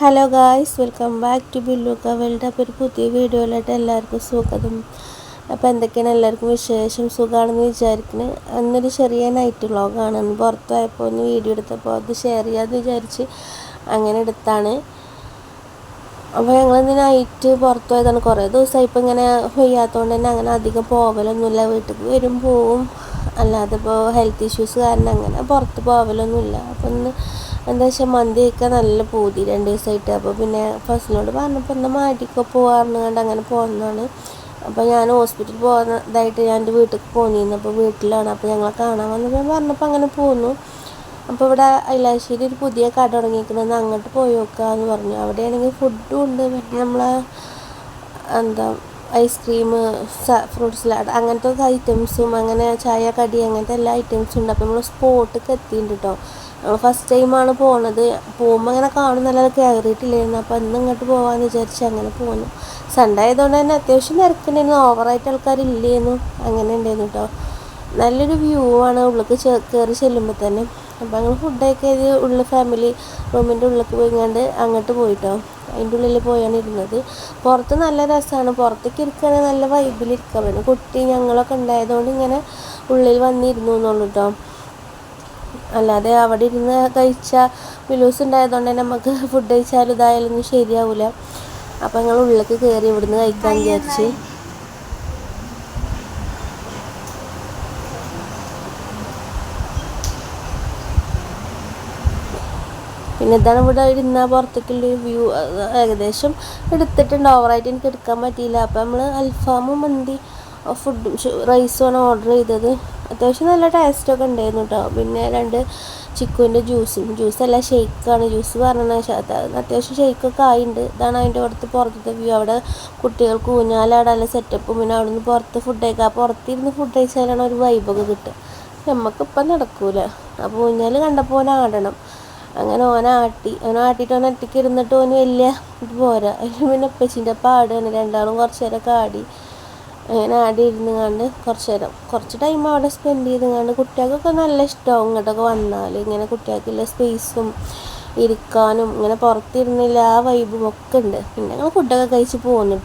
Hello guys welcome back to ബില്ലുക്ക world അപ്പോൾ ഒരു പുതിയ വീഡിയോയിലായിട്ട് എല്ലാവർക്കും സുഖം അപ്പോൾ എന്തൊക്കെയാണ് എല്ലാവർക്കും വിശേഷം? സുഖമാണെന്ന് വിചാരിക്കുന്നത് അന്നൊരു ചെറിയ നൈറ്റ് വ്ളോഗാണ് അന്ന് പുറത്തായപ്പോൾ ഒന്ന് വീഡിയോ എടുത്തപ്പോൾ അത് ഷെയർ ചെയ്യാമെന്ന് വിചാരിച്ച് അങ്ങനെ എടുത്താണ്. അപ്പോൾ ഞങ്ങളിന്ന് നൈറ്റ് പുറത്തുപോയതാണ്. കുറേ ദിവസമായി ഇപ്പോൾ ഇങ്ങനെ വയ്യാത്തതുകൊണ്ട് തന്നെ അങ്ങനെ അധികം പോകലൊന്നുമില്ല വീട്ടിൽ വരും പോവും. അല്ലാതെ ഇപ്പോൾ ഹെൽത്ത് ഇഷ്യൂസ് കാരണം അങ്ങനെ പുറത്ത് പോകലൊന്നുമില്ല അപ്പോൾ ഒന്ന് എന്താ വെച്ചാൽ മന്തിയൊക്കെ നല്ല പൂതി രണ്ട് ദിവസമായിട്ട് അപ്പോൾ പിന്നെ ഫസ്റ്റിനോട് പറഞ്ഞപ്പോൾ എന്നാൽ മാറ്റിക്കോ പോകാറുണ്ട് കണ്ട് അങ്ങനെ പോകുന്നതാണ് അപ്പോൾ ഞാൻ ഹോസ്പിറ്റലിൽ പോകുന്നതായിട്ട് ഞാൻ എന്റെ വീട്ടിൽ പോന്നിരുന്നു അപ്പോൾ വീട്ടിലാണ്. അപ്പോൾ ഞങ്ങളെ കാണാൻ വന്നപ്പോൾ പറഞ്ഞപ്പോൾ അങ്ങനെ പോന്നു. അപ്പോൾ ഇവിടെ ഐലാശ്ശേരി ഒരു പുതിയ കട തുടങ്ങിയിരിക്കുന്നത് അങ്ങോട്ട് പോയി നോക്കുക എന്ന് പറഞ്ഞു. അവിടെയാണെങ്കിൽ ഫുഡും ഉണ്ട്. പിന്നെ നമ്മളെ എന്താ ഐസ്ക്രീം ഫ്രൂട്ട് സലാഡ് അങ്ങനത്തെ ഐറ്റംസും അങ്ങനെ ചായ കടി അങ്ങനത്തെ എല്ലാ ഐറ്റംസും ഉണ്ട്. അപ്പോൾ നമ്മൾ സ്പോട്ടിലേക്ക് എത്തിയിട്ടുണ്ട് കേട്ടോ ഫസ്റ്റ് ടൈമാണ് പോണത്. പോകുമ്പോൾ അങ്ങനെ കാണുന്നല്ലാതെ കയറിയിട്ടില്ലായിരുന്നു അപ്പോൾ അന്ന് ഇങ്ങോട്ട് പോകാമെന്ന് വിചാരിച്ച് അങ്ങനെ പോന്നു. സൺഡേ ആയതുകൊണ്ട് തന്നെ അത്യാവശ്യം തിരക്കുണ്ടായിരുന്നു. ഓവറായിട്ട് ആൾക്കാരില്ലായിരുന്നു അങ്ങനെ ഉണ്ടായിരുന്നു കേട്ടോ നല്ലൊരു വ്യൂ ആണ്. ഉള്ളിലേക്ക് കയറി ചെല്ലുമ്പോൾ തന്നെ. അപ്പോൾ ഞങ്ങൾ ഫുഡൊക്കെ ഇത് ഉള്ള ഫാമിലി റൂമിന്റെ ഉള്ളിലേക്ക് പോയിങ്ങാണ്ട് അങ്ങോട്ട് പോയിട്ടോ. അതിന്റെ ഉള്ളിൽ പോയാണ് ഇരുന്നത്. പുറത്ത് നല്ല രസമാണ് പുറത്തേക്ക് ഇരിക്കുകയാണെങ്കിൽ നല്ല വൈബിലിരിക്കാൻ പറ്റും കുട്ടി ഞങ്ങളൊക്കെ ഉണ്ടായതുകൊണ്ട് ഇങ്ങനെ ഉള്ളിൽ വന്നിരുന്നു എന്നുള്ളൂ കേട്ടോ അല്ലാതെ അവിടെ ഇരുന്ന് കഴിച്ച വിലൂസ് ഉണ്ടായതുകൊണ്ട് തന്നെ നമുക്ക് ഫുഡ് കഴിച്ചാലും ഇതായാലൊന്നും ശരിയാവില്ല അപ്പം ഞങ്ങൾ ഉള്ളിലേക്ക് കയറി ഇവിടുന്ന് കഴിക്കാൻ വിചാരിച്ച്. പിന്നെ ഇതാണ് ഇവിടെ ഇരുന്ന പുറത്തേക്കുള്ള വ്യൂ ഏകദേശം എടുത്തിട്ടുണ്ട്. ഓവറായിട്ട് എനിക്ക് എടുക്കാൻ പറ്റിയില്ല. അപ്പം നമ്മൾ അൽഫാമും മന്തി ഫുഡ് റൈസുമാണ് ഓർഡർ ചെയ്തത്. അത്യാവശ്യം നല്ല ടേസ്റ്റൊക്കെ ഉണ്ടായിരുന്നു കേട്ടോ പിന്നെ രണ്ട് ചിക്കുവിന്റെ ജ്യൂസും ജ്യൂസല്ല ഷെയ്ക്കാണ് ജ്യൂസ് പറഞ്ഞത് അത്യാവശ്യം ഷെയ്ക്കൊക്കെ ആയിട്ടുണ്ട് ഇതാണ് അതിന്റെ പുറത്ത് പുറത്തത്തെ വ്യൂ അവിടെ കുട്ടികൾക്ക് ഊഞ്ഞാലാടാനുള്ള സെറ്റപ്പും പിന്നെ അവിടെ നിന്ന് പുറത്ത് ഫുഡ് കഴിക്കുക പുറത്തിരുന്ന് ഫുഡ് കഴിച്ചാലാണ് ഒരു വൈബൊക്കെ കിട്ടുക. നമുക്കിപ്പം നടക്കൂല. അപ്പോൾ ഊഞ്ഞാൽ കണ്ടപ്പോൾ ആടണം. അങ്ങനെ ഓനെ ആട്ടി. ഓനെ ആട്ടിയിട്ട് ഓൻ ഒറ്റയ്ക്ക് ഇരുന്നിട്ട് ഓന് വലിയ ഇത് പോരാ. അതിന് പിന്നെ ഉപ്പച്ചിന്റെ ആടുകയാണ് രണ്ടാളും കുറച്ച് നേരമൊക്കെ ആടി. അങ്ങനെ ആടി ഇരുന്ന് കണ്ട് കുറച്ച് നേരം. കുറച്ച് ടൈം അവിടെ സ്പെൻഡ് ചെയ്ത് കണ്ട് കുട്ടികൾക്കൊക്കെ നല്ല ഇഷ്ടമാവും ഇങ്ങോട്ടൊക്കെ വന്നാൽ. ഇങ്ങനെ കുട്ടികൾക്കുള്ള സ്പേസും ഇരിക്കാനും ഇങ്ങനെ പുറത്തിരുന്നില്ല ആ വൈബും ഒക്കെ ഉണ്ട്. പിന്നെ ഞങ്ങൾ ഫുഡൊക്കെ കഴിച്ച് പോകുന്നു